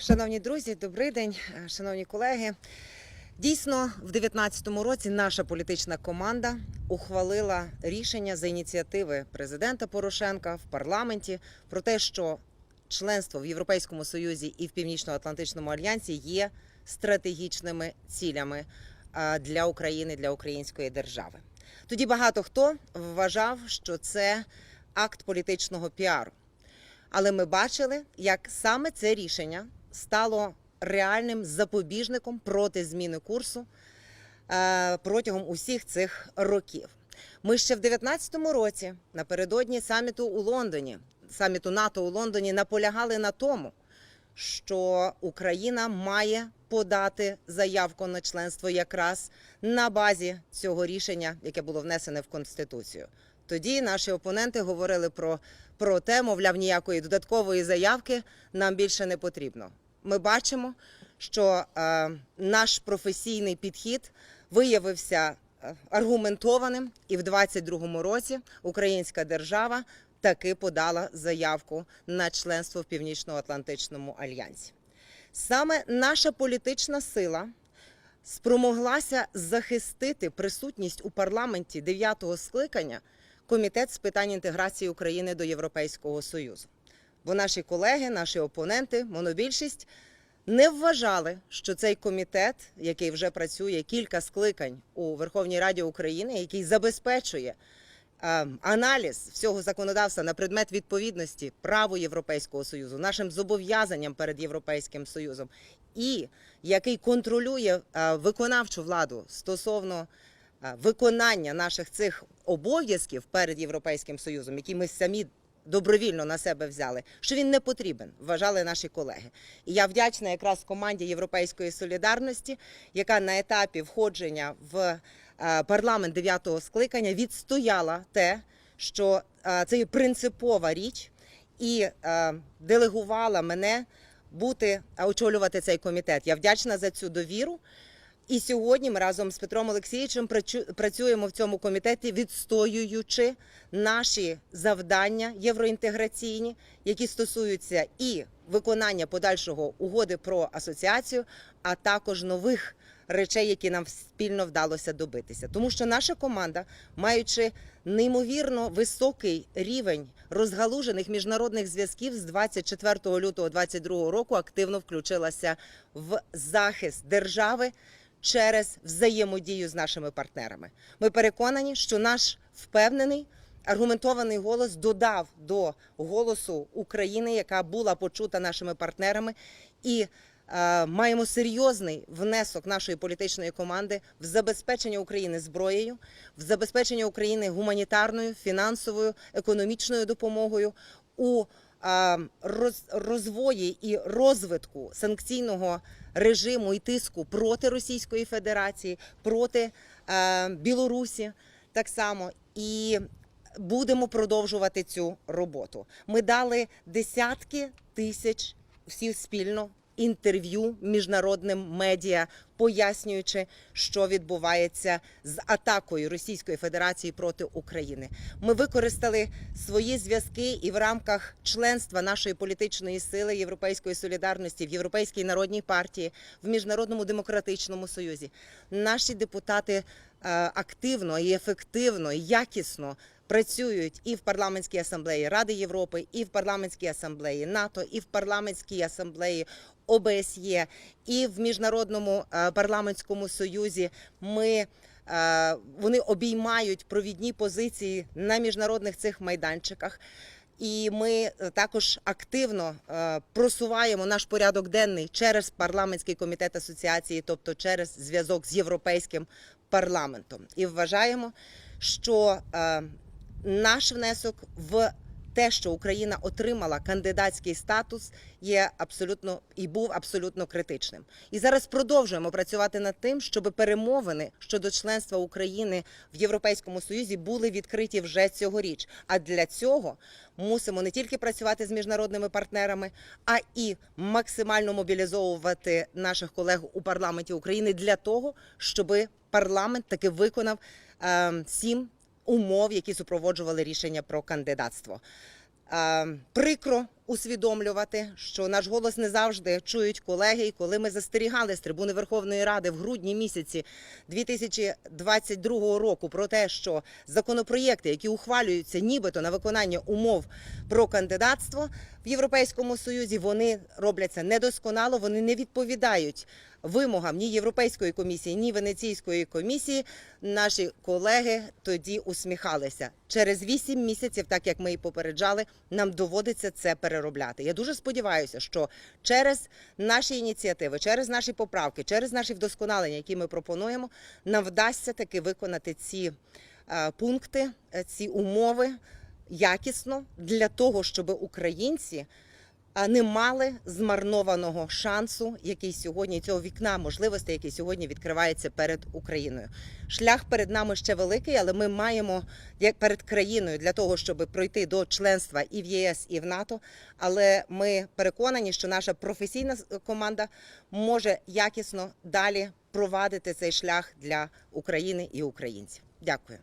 Шановні друзі, добрий день, Е, шановні колеги. Дійсно, в 2019 році наша політична команда ухвалила рішення за ініціативи президента Порошенка в парламенті про те, що членство в Європейському Союзі і в Північно-Атлантичному альянсі є стратегічними цілями для України, для української держави. Тоді багато хто вважав, що це акт політичного піару. Але ми бачили, як саме це рішення стало реальним запобіжником проти зміни курсу е, протягом усіх цих років. Ми ще в 2019 році, напередодні саміту у Лондоні, саміту НАТО у Лондоні, наполягали на тому, що Україна має подати заявку на членство якраз на базі цього рішення, яке було внесене в Конституцію. Тоді наші опоненти говорили про, про те, мовляв, ніякої додаткової заявки нам більше не потрібно. Ми бачимо, що е, наш професійний підхід виявився е, аргументованим, і в 2022 році українська держава таки подала заявку на членство в Північно-Атлантичному альянсі. Саме наша політична сила спромоглася захистити присутність у парламенті дев'ятого скликання Комітет з питань інтеграції України до Європейського Союзу. Бо наші колеги, наші опоненти, монобільшість не вважали, що цей комітет, який вже працює кілька скликань у Верховній Раді України, який забезпечує е, аналіз всього законодавства на предмет відповідності праву Європейського союзу, нашим зобов'язанням перед Європейським Союзом, і який контролює е, виконавчу владу стосовно е, виконання наших цих обов'язків перед Європейським Союзом, які ми самі добровільно на себе взяли, що він не потрібен, вважали наші колеги. І я вдячна якраз команді Європейської солідарності, яка на етапі входження в е, парламент дев'ятого скликання відстояла те, що е, це є принципова річ, і е, делегувала мене бути очолювати цей комітет. Я вдячна за цю довіру. І сьогодні ми разом з Петром Олексійовичем працю- працюємо в цьому комітеті, відстоюючи наші завдання євроінтеграційні, які стосуються і виконання подальшого угоди про асоціацію, а також нових речей, які нам спільно вдалося добитися. Тому що наша команда, маючи неймовірно високий рівень розгалужених міжнародних зв'язків з 24 лютого 2022 року, активно включилася в захист держави через взаємодію з нашими партнерами. Ми переконані, що наш впевнений. Аргументований голос додав до голосу України, яка була почута нашими партнерами, і е, маємо серйозний внесок нашої політичної команди в забезпечення України зброєю, в забезпечення України гуманітарною, фінансовою, економічною допомогою у розвої і розвитку санкційного режиму і тиску проти Російської Федерації, проти е, Білорусі так само і будемо продовжувати цю роботу. Ми дали десятки тисяч всі спільно інтерв'ю міжнародним медіа, пояснюючи, що відбувається з атакою Російської Федерації проти України. Ми використали свої зв'язки і в рамках членства нашої політичної сили Європейської солідарності в Європейській народній партії, в міжнародному демократичному союзі. Наші депутати е, активно і ефективно, і якісно працюють і в парламентській асамблеї Ради Європи, і в парламентській асамблеї НАТО, і в парламентській асамблеї ОБСЄ, і в міжнародному е, парламентському союзі. Ми е, вони обіймають провідні позиції на міжнародних цих майданчиках. І ми е, також активно просуваємо наш порядок денний через парламентський комітет асоціації, тобто через зв'язок з європейським парламентом, і вважаємо, що наш внесок в те, що Україна отримала кандидатський статус, є абсолютно і був абсолютно критичним. І зараз продовжуємо працювати над тим, щоб перемовини щодо членства України в Європейському Союзі були відкриті вже цьогоріч. А для цього мусимо не тільки працювати з міжнародними партнерами, а і максимально мобілізовувати наших колег у парламенті України для того, щоб парламент таки виконав е, сім умов, які супроводжували рішення про кандидатство. Прикро усвідомлювати, що наш голос не завжди чують колеги. І коли ми застерігали з трибуни Верховної Ради в грудні місяці 2022 року про те, що законопроєкти, які ухвалюються нібито на виконання умов про кандидатство в Європейському Союзі, вони робляться недосконало, вони не відповідають вимогам ні Європейської комісії, ні Венеційської комісії. Наші колеги тоді усміхалися. Через вісім місяців, так як ми і попереджали, нам доводиться це переробляти. Я дуже сподіваюся, що через наші ініціативи, через наші поправки, через наші вдосконалення, які ми пропонуємо, нам вдасться таки виконати ці е, пункти, е, ці умови якісно для того, щоб українці не мали змарнованого шансу, який сьогодні цього вікна можливостей, який сьогодні відкривається перед Україною. Шлях перед нами ще великий, але ми маємо як перед країною для того, щоб пройти до членства і в ЄС, і в НАТО. Але ми переконані, що наша професійна команда може якісно далі провадити цей шлях для України і українців. Дякую.